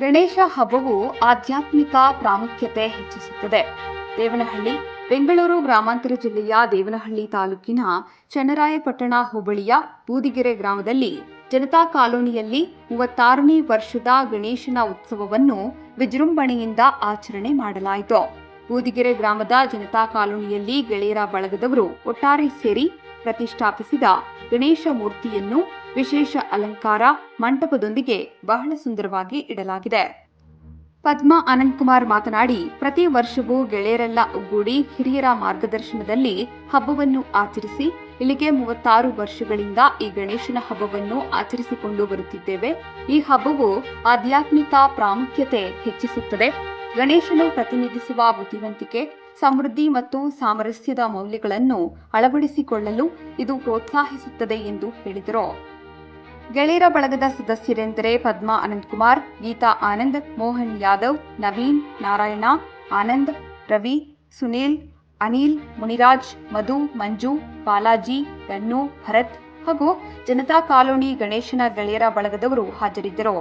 ಗಣೇಶ ಹಬ್ಬವು ಆಧ್ಯಾತ್ಮಿಕ ಪ್ರಾಮುಖ್ಯತೆ ಹೆಚ್ಚಿಸುತ್ತದೆ. ದೇವನಹಳ್ಳಿ, ಬೆಂಗಳೂರು ಗ್ರಾಮಾಂತರ ಜಿಲ್ಲೆಯ ದೇವನಹಳ್ಳಿ ತಾಲೂಕಿನ ಚನ್ನರಾಯಪಟ್ಟಣ ಹೋಬಳಿಯ ಬೂದಿಗೆರೆ ಗ್ರಾಮದಲ್ಲಿ ಜನತಾ ಕಾಲೋನಿಯಲ್ಲಿ ಮೂವತ್ತಾರನೇ ವರ್ಷದ ಗಣೇಶನ ಉತ್ಸವವನ್ನು ವಿಜೃಂಭಣೆಯಿಂದ ಆಚರಣೆ ಮಾಡಲಾಯಿತು. ಬೂದಿಗೆರೆ ಗ್ರಾಮದ ಜನತಾ ಕಾಲೋನಿಯಲ್ಲಿ ಗೆಳೆಯರ ಬಳಗದವರು ಒಟ್ಟಾರೆ ಸೇರಿ ಪ್ರತಿಷ್ಠಾಪಿಸಿದ ಗಣೇಶ ಮೂರ್ತಿಯನ್ನು ವಿಶೇಷ ಅಲಂಕಾರ ಮಂಟಪದೊಂದಿಗೆ ಬಹಳ ಸುಂದರವಾಗಿ ಇಡಲಾಗಿದೆ. ಪದ್ಮಾ ಅನಂತಕುಮಾರ್ ಮಾತನಾಡಿ, ಪ್ರತಿ ವರ್ಷವೂ ಗೆಳೆಯರೆಲ್ಲ ಒಗ್ಗೂಡಿ ಹಿರಿಯರ ಮಾರ್ಗದರ್ಶನದಲ್ಲಿ ಹಬ್ಬವನ್ನು ಆಚರಿಸಿ, ಇಲ್ಲಿಗೆ ಮೂವತ್ತಾರು ವರ್ಷಗಳಿಂದ ಈ ಗಣೇಶನ ಹಬ್ಬವನ್ನು ಆಚರಿಸಿಕೊಂಡು ಬರುತ್ತಿದ್ದೇವೆ. ಈ ಹಬ್ಬವು ಆಧ್ಯಾತ್ಮಿಕ ಪ್ರಾಮುಖ್ಯತೆ ಹೆಚ್ಚಿಸುತ್ತದೆ. ಗಣೇಶನು ಪ್ರತಿನಿಧಿಸುವ ಬುದ್ಧಿವಂತಿಕೆ ಸಮೃದ್ಧಿ ಮತ್ತು ಸಾಮರಸ್ಯದ ಮೌಲ್ಯಗಳನ್ನು ಅಳವಡಿಸಿಕೊಳ್ಳಲು ಇದು ಪ್ರೋತ್ಸಾಹಿಸುತ್ತದೆ ಎಂದು ಹೇಳಿದರು. ಗೆಳೆಯರ ಬಳಗದ ಸದಸ್ಯರೆಂದರೆ ಪದ್ಮಾ ಅನಂತಕುಮಾರ್, ಗೀತಾ ಆನಂದ್, ಮೋಹನ್ ಯಾದವ್, ನವೀನ್, ನಾರಾಯಣ, ಆನಂದ್, ರವಿ, ಸುನೀಲ್, ಅನಿಲ್, ಮುನಿರಾಜ್, ಮಧು, ಮಂಜು, ಬಾಲಾಜಿ, ರನ್ನು, ಭರತ್ ಹಾಗೂ ಜನತಾ ಕಾಲೋನಿ ಗಣೇಶನ ಗೆಳೆಯರ ಬಳಗದವರು ಹಾಜರಿದ್ದರು.